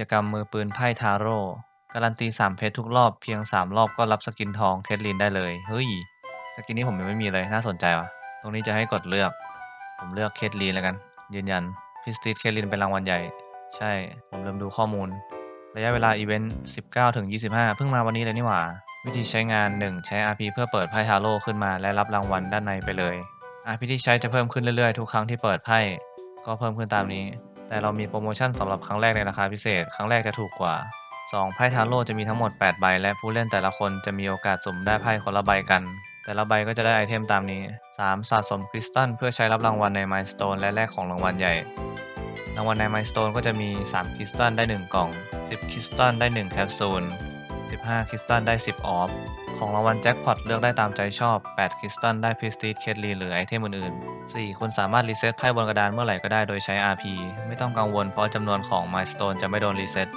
จกรรมมือปืนไพ่ทาโร่การันตีสามเพชรทุกรอบเพียงสามรอบก็รับสกินทองเคทลินได้เลยเฮ้ยสกินนี้ผมยังไม่มีเลยน่าสนใจว่ะตรงนี้จะให้กดเลือก ผมเลือกเคทลินแล้วกัน ยืนยันพิสติสเคทลินเป็นรางวัลใหญ่ ใช่ผมเริ่มดูข้อมูล ระยะเวลาอีเวนต์19ถึง25 เพิ่งมาวันนี้เลยนี่หว่า วิธีใช้งาน 1 ใช้ RP เพื่อเปิดไพ่ทาโร่ขึ้นมาและรับรางวัลด้านในไปเลย RP ที่ใช้จะเพิ่มขึ้นเรื่อยๆ ทุกครั้งที่เปิดไพ่ก็เพิ่มขึ้นตามนี้ แต่เรามีโปรโมชั่นสำหรับครั้งแรกในราคาพิเศษ ครั้งแรกจะถูกกว่า 2 ไพ่ทาโร่จะมีทั้งหมด 8 ใบ และผู้เล่นแต่ละคนจะมีโอกาสสุ่มได้ไพ่คนละใบกัน แต่ละใบก็จะได้ไอเทมตามนี้ 3 สะสมคริสตัลเพื่อใช้รับรางวัลในมายสเตนและแลกของรางวัลใหญ่ รางวัลในมายสเตนก็จะมี 3 คริสตัลได้ 1 กล่อง 10 คริสตัลได้ 1 แคปซูล 15 คริสตัลได้ 10 ออฟ ของรางวัลแจ็คพอตเลือกได้ตามใจชอบ 8 คริสตัลได้พิสตี e เคทลีหรือไอเทมอื่นๆ 4 คุณสามารถรีเซ็ตไพ่บนกระดานเมื่อไหร่ก็ได้โดยใช้ RP ไม่ต้องกังวลเพราะจำนวนของ Milestone จะไม่โดนรีเซ็ต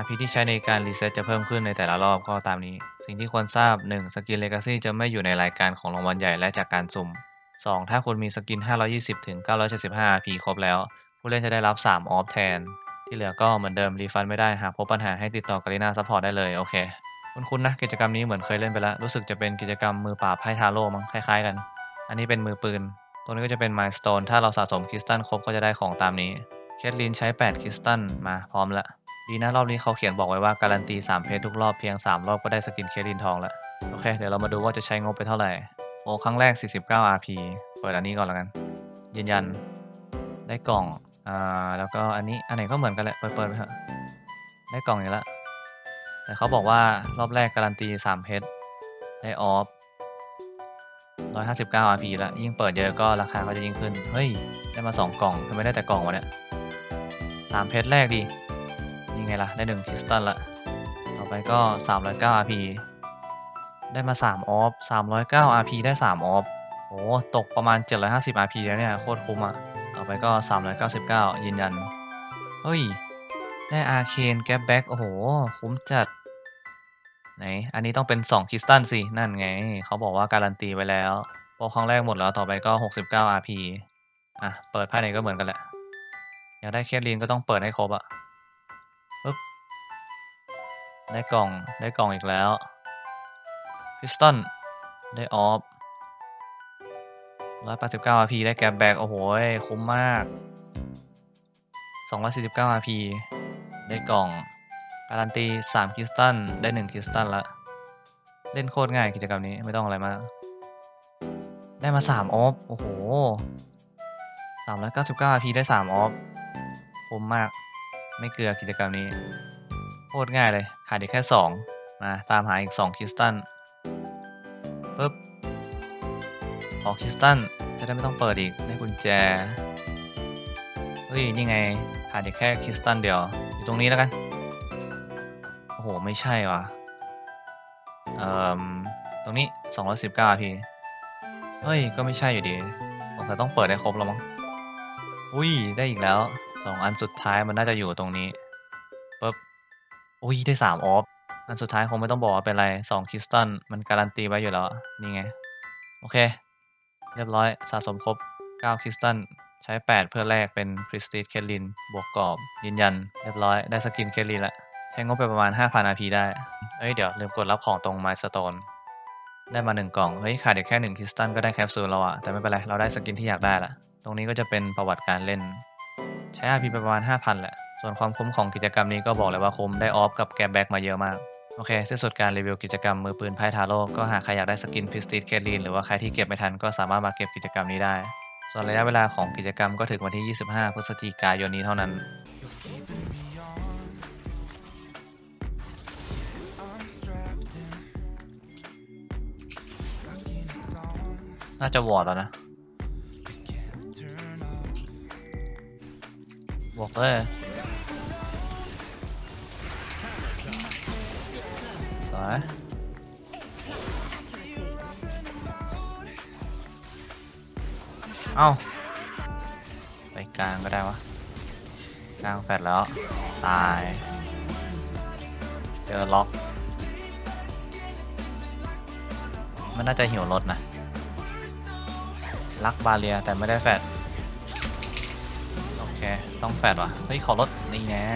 RP ที่ใช้ในการรีเซ็ตจะเพิ่มขึ้นในแต่ละรอบก็ตามนี้ สิ่งที่ควรทราบ 1. สกินเลกาซี่จะไม่อยู่ในรายการของรางวัลใหญ่และจากการสุ่ม 2. ถ้าคุณมีสกิน 520ถึง975 RP ครบแล้ว ผู้เล่นจะได้รับ 3 ออฟแทน ที่เหลือก็เหมือนเดิมรีฟันไม่ได้หากพบปัญหาให้ติดต่อกาลินาซัพพอร์ตได้เลยโอเคคุณคุณนะกิจกรรมนี้เหมือนเคยเล่นไปแล้ว รู้สึกจะเป็นกิจกรรมมือปราบไพ่ทาโร่มั้งคล้ายๆกัน อันนี้เป็นมือปืนตรงนี้ก็จะเป็นมายสโตนถ้าเราสะสมคริสตัลครบก็จะได้ของตามนี้เคทลินใช้ 8 คริสตัลมาพร้อมละดีนะรอบนี้เขาเขียนบอกไว้ว่าการันตี 3 เพจทุกรอบเพียง 3 รอบก็ได้สกินเคทลินทองละโอเค เดี๋ยวเรามาดูว่าจะใช้งบไปเท่าไหร่โอ้ครั้งแรก 49 RP เปิดอันนี้ก่อนแล้วกันยืนยันได้กล่อง อ่าแล้วก็อันนี้อันไหนก็เหมือนกันแหละเปิดเปิดไปเถอะได้กล่องนี้ละแต่เขาบอกว่ารอบแรกการันตี3เพชรได้ออฟ159 RP แล้วยิ่งเปิดเยอะก็ราคาก็จะยิ่งขึ้น เฮ้ย ได้มา 2 กล่องทำไมได้แต่กล่องวะเนี่ยสามเพชรแรกดีนี่ไงล่ะ ได้1คริสตัลละต่อไปก็ 309 RP ได้มา 3 ออฟ309 RP ได้ 3 ออฟโอ้ตกประมาณ 750 RP แล้วเนี่ย โคตรคุ้มอะ ต่อไปก็ 399 ยืนยัน เฮ้ย ได้อาเคนแก p แบ็กโอ้โห คุ้มจัด ไหน อันนี้ต้องเป็น 2 คริสตัลสิ นั่นไง เขาบอกว่าการันตีไว้แล้วโปรครั้งแรกหมดแล้วต่อไปก็ 69 RP อะ เปิดภายในก็เหมือนกันแหละ อยากได้เคสลีนก็ต้องเปิดให้ครบอะปึ๊บ ได้กล่อง ได้กล่องอีกแล้วคริสตัลได้ออฟ 189 RP ได้แก p แบกโอ้โหคุ้มมาก 249 RP ได้กล่อง การันตี 3 คริสตัล ได้ 1 คริสตัลละ เล่นโคตรง่ายกิจกรรมนี้ไม่ต้องอะไรมาก ได้มา 3 ออฟ โอ้โห 399 RP ได้ 3 ออฟคุ้มมาก ไม่เกลือกิจกรรมนี้ โคตรง่ายเลยขาดอีกแค่ 2 มาตามหาอีก 2 คริสตัลปึ๊บออกคริสตัล จะได้ไม่ต้องเปิดอีก ได้กุญแจ เฮ้ย นี่ไงขาดอีกแค่คริสตัลเดียว อยู่ตรงนี้แล้วกัน โอ้โห ไม่ใช่ว่ะ เอ่อ ตรงนี้ 219 พี่ เฮ้ย ก็ไม่ใช่อยู่ดีสงสัยต้องเปิดให้ครบแล้วมั้ง อุ้ย ได้อีกแล้ว สองอันสุดท้ายมันน่าจะอยู่ตรงนี้ปึ๊บ อุ้ย ได้3ออฟ อันสุดท้ายคงไม่ต้องบอกว่าเป็นอะไร2คริสตัลมันการันตีไว้อยู่แล้ว นี่ไง โอเค เรียบร้อยสะสมครบ 9 คริสตัลใช้ 8 เพื่อแลกเป็น Prestige เคลิน บวกกรอบ ยืนยัน เรียบร้อยได้สกินเคลินละใช้งบไปประมาณ 5,000 RP ได้ เอ้ย เดี๋ยวลืมกดรับของตรง Milestone ได้มา 1 กล่อง เฮ้ย ขาดอีกแค่ 1 คริสตัลก็ได้แคปซูลแล้วอะแต่ไม่เป็นไร เราได้สกินที่อยากได้ละตรงนี้ก็จะเป็นประวัติการเล่น ใช้ RP ไปประมาณ 5,000แหละส่วนความคุ้มของกิจกรรมนี้ก็บอกเลยว่าคุ้มได้ออฟกับแกแบ็กมาเยอะมาก โอเคสิ้นสุดการรีวิวกิจกรรมมือปืนไพ่ทาโร่ก็หากใครอยากได้สกินพิสติสเคลีนหรือว่าใครที่เก็บไม่ทันก็สามารถมาเก็บกิจกรรมนี้ได้ ส่วนระยะเวลาของกิจกรรมก็ถึงวันที่ 25 พฤศจิกายนนี้เท่านั้นน่าจะวอร์ดแล้วนะบวกเลย เอ้า ไปกลางก็ได้วะ กลางแฟดแล้ว ตายเจอล็อก มันน่าจะหิวรถนะ ลักบาเรียแต่ไม่ได้แฟดโอเค ต้องแฟดวะเฮ้ย ขอรถนี่แน่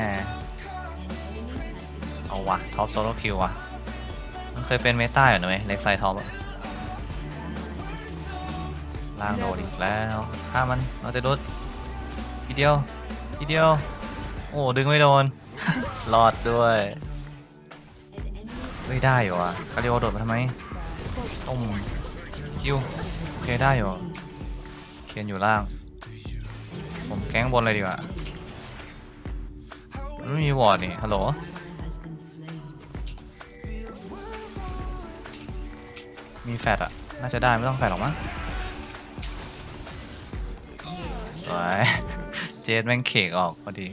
เอาวะท็อปโซโลคิววะ มันเคยเป็นเมตาอยู่นะเว้ยเล็กไซท็อปอะล่างโดนอีกแล้วฆ่ามันเราจะโดนทีเดียวทีเดียว โอ้ดึงไม่โดนรอดด้วยไม่ได้อยู่อะคาริโอโดดมาทำไมต้มคิวโอเคได้อยู่เคนอยู่ล่าง ผมแก๊งบนเลยดีกว่าไม่มีวอร์ดนี่ฮัลโหล มีแฟดอะน่าจะได้ไม่ต้องแฟดหรอกมั้งสวยเจดแม่งเขกออกพอดี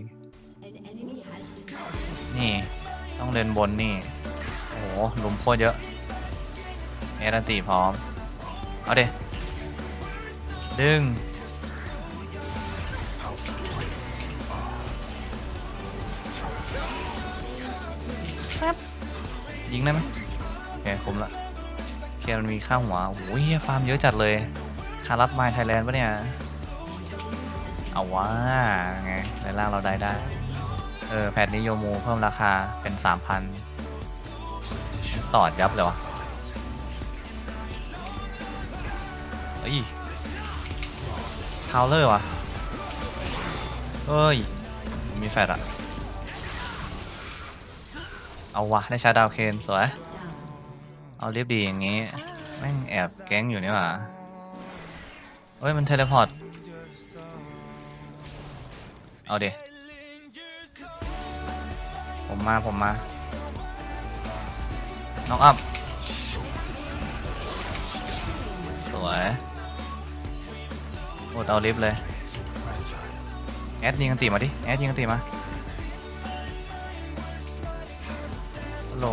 นี่ต้องเดินบนนี่ โอ้โหหลุมโคตรเยอะเอรันตีพร้อม เอาเดดึงยิงได้ไหมโอเคคุ้มละ เคมันมีค่าหัวโอ้ยฟาร์มเยอะจัดเลยคารับไมล์ไทยแลนด์ปะเนี่ย เอาว่าไงในล่างเราได้ได้ เออ แพทนี้โยมูเพิ่มราคาเป็นสามพันตอดยับเลยวะเอ้ยคาวเลอร์วะเอ้ย มีแฟดอะเอาวะ ได้ชาดาวเคน สวย เอาเรียบดีอย่างงี้ แม่งแอบแก๊งอยู่นี่หว่าเฮ้ย มันเทเลพอร์ต เอาเดผมมา ผมมาน้องอัพ สวยโอดเอาลิฟต์เลย แอดยิงกันตีมาดิ แอดยิงกันตีมาโหล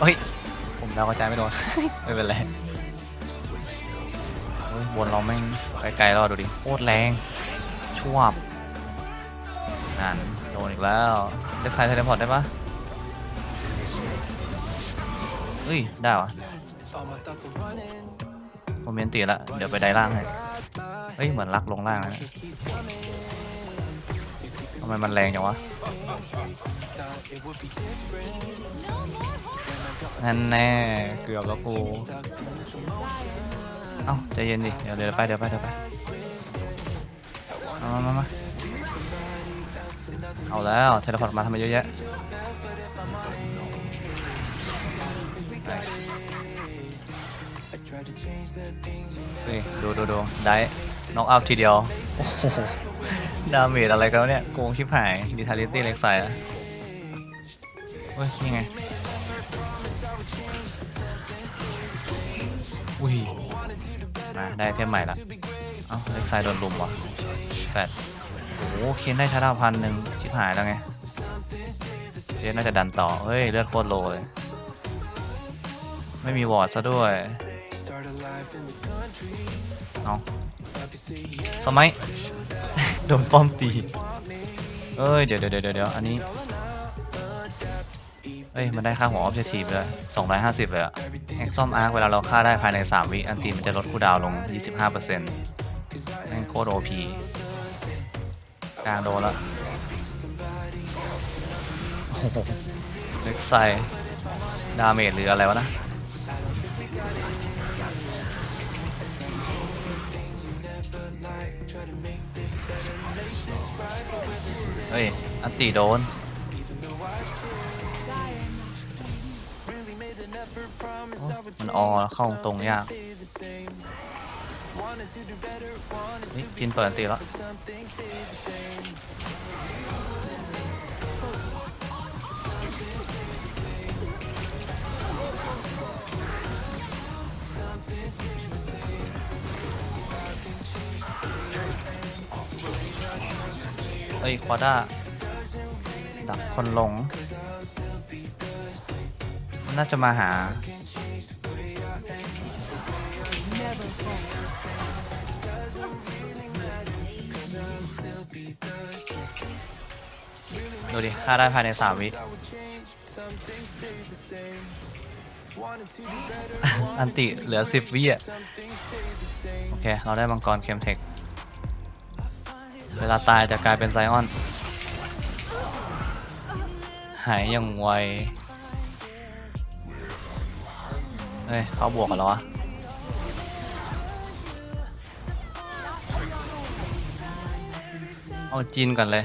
เฮ้ย ผมดากระจายไม่โดน ไม่เป็นไรเฮ้ยบนเราแม่งไกลๆแล้วอดูดิโคตรแรงชั่วบนั่นโดนอีกแล้วเลือกใครเทเลพอร์ตได้ปะเฮ้ย ได้วะผมเมียนตีละ เดี๋ยวไปได้ล่างให้ เฮ้ย เหมือนลักลงล่างนะำไมมันแรงจังวะนั่นแน่เกือบแล้วกูเอ้าใจเย็นดิเดี๋ยวเดี๋ยวไปเดี๋ยวไปเดี๋ยวไปมามามาเอาแล้วเทเลพอร์ตมาทำไมเยอะแยะดูดูดูได้น็อกเอาทีเดียวโอ้โห ดาเมจอะไรกันวะเนี่ยโกงชิบหายดิทาริตี้เล็กไซด์อะเฮ้ยนี่ไงอุ้ยมาได้เทมใหม่ละเอ้าเล็กไซด์โดนลุมวะแฟดโอ้โหเคนได้ชาดาพันหนึ่งชิบหายแล้วไง เจนน่าจะดันต่อ เฮ้ย เลือดโคตรโลเลย ไม่มีวอร์ดซะด้วย เอาสมัย โดนป้อมตี เอ้ยเดี๋ยวเดี๋ยวเดี๋ยวเดี๋ยวอันนี้ เอ้ย มันได้ค่าหัวออบเจกตีฟเลย250 เลยอะแอคซอมอาร์คเวลาเราฆ่าได้ภายใน 3 วิอันตีมันจะลดคูลดาวน์ลง 25%แม่งโคตรโอพีกลางโดนละโอ้โหเล็กไซดาเมจหรืออะไรวะนะ ฮ้ย อันตีโดน มันออเข้าตรงยากนี่จินเปิดอันตีแล้ว อ้ยควาด้าดักคนหลง น่าจะมาหา ดูดิฆ่าได้ภายในสามวิอันติเหลือสิบวิอะ โอเค เราได้มังกรเคมเทค เวลาตายจะกลายเป็นไซออน หายอย่างไว เฮ้ย เขาบวกกันแล้ววะเอาจีนก่อนเลย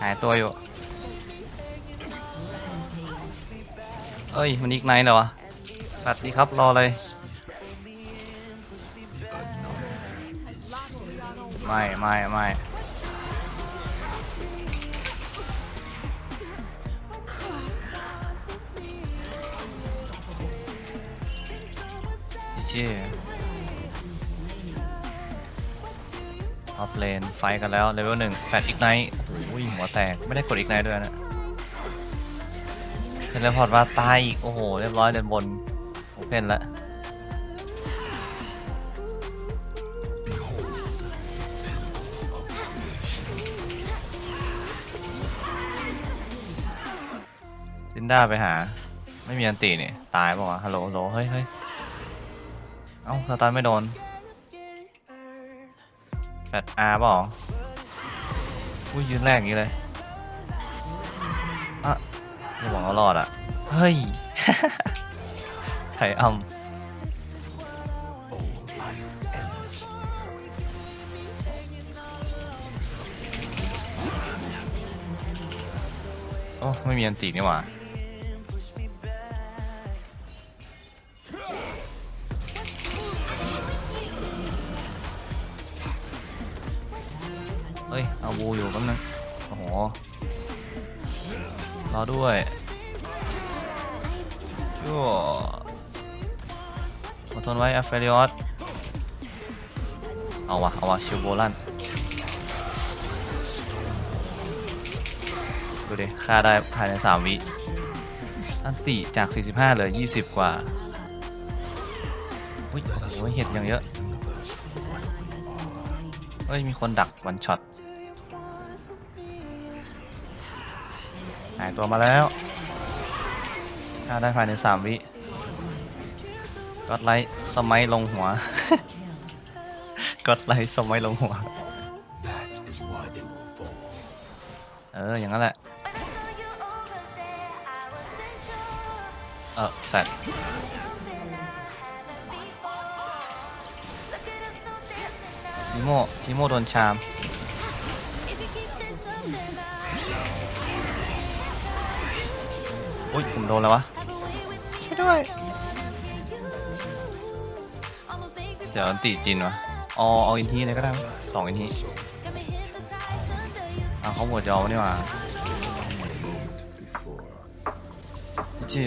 หายตัวอยู่ เอ้ย มันอีกไนท์เหรอวะสวัสดีครับ รอเลย ไม่ไม่ไม่อีเจ้ออฟเลน ไฟกันแล้ว เลเวลหนึ่งแฟตอีกไนท์โอ้ยหัวแตก ไม่ได้กดอีกไนท์ด้วยนะเทเลพอร์ตมาตายอีก โอ้โห เรียบร้อยเดินบนโอเพนละ ด้าไปหา ไม่มีอันตีนี่ตายป่าวะฮัลโหลฮัลโหลเฮ้ยเฮ้ยเอ้าสตาร์ไม่โดนแฟดอาร์ป่าอุ้ยยืนแรกอย่างนี้เลยอะอย่าบอกว่ารอดอะ เฮ้ย ไข่อำโอ้ไม่มีอันตีนี่หว่า เฮ้ย เอาวูอยู่แป๊บนึงโอ้โห รอด้วยยั่วอดทนไว้อัฟเฟริออสเอาวะ เอาวะชิวโบลันดูดิฆ่าได้ภายใน 3 วิ อันติจาก 45เหลือ 20 กว่า อุ้ย โอ้โห เห็ดอย่างเยอะ เฮ้ย มีคนดักวันช็อตายตัวมาแล้วฆ่าได้ภายในสามวิก็ไลท์สมัยลงหัวก็ไลท์สมัยลงหัว เออ อย่างนั้นแหละ เออแฟดจิโม่จิโมโดนชาม อุ้ยผมโดนแล้ววะช่วยด้วย เดี๋ยวอันติจินวะเอาเอาอินทีเลยก็ได้มั้ยสองอินทีเอาเขาหมดยอมนี่หว่าจีจี